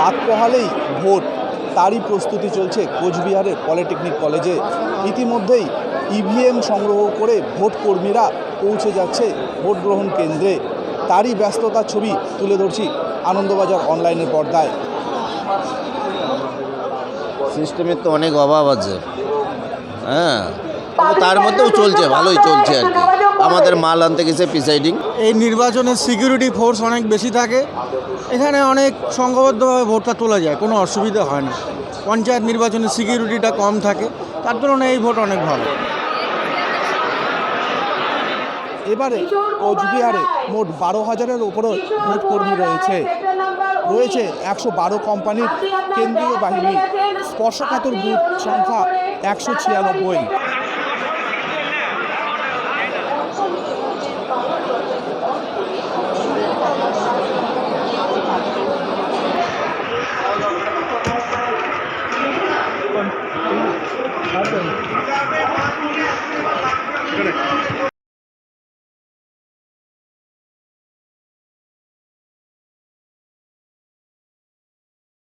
রাত পোহালেই ভোট। তারই প্রস্তুতি চলছে কোচবিহারের পলিটেকনিক কলেজে। ইতিমধ্যেই ইভিএম সংগ্রহ করে ভোট কর্মীরা পৌঁছে যাচ্ছে ভোট গ্রহণ কেন্দ্রে। তারই ব্যস্ততার ছবি তুলে ধরছি আনন্দবাজার অনলাইনের পর্দায়। সিস্টেমের তো অনেক অভাব আছে। হ্যাঁ তার মধ্যেও চলছে, ভালোই চলছে আর কি। আমাদের মাল আনতে গেছে প্রিসাইডিং এই নির্বাচনের সিকিউরিটি ফোর্স অনেক বেশি থাকে। এখানে অনেক সংঘবদ্ধভাবে ভোটটা তোলা যায়, কোনো অসুবিধা হয় না। পঞ্চায়েত নির্বাচনের সিকিউরিটিটা কম থাকে, তার তুলনায় এই ভোট অনেক ভালো। এবারে কোচবিহারে মোট বারো হাজারের ওপরও ভোট কর্মী রয়েছে। রয়েছে একশো বারো কোম্পানির কেন্দ্রীয় বাহিনী, স্পর্শকাতর বুথ সংখ্যা একশো ছিয়ানব্বই। Đúng rồi. Đúng rồi. Đúng rồi.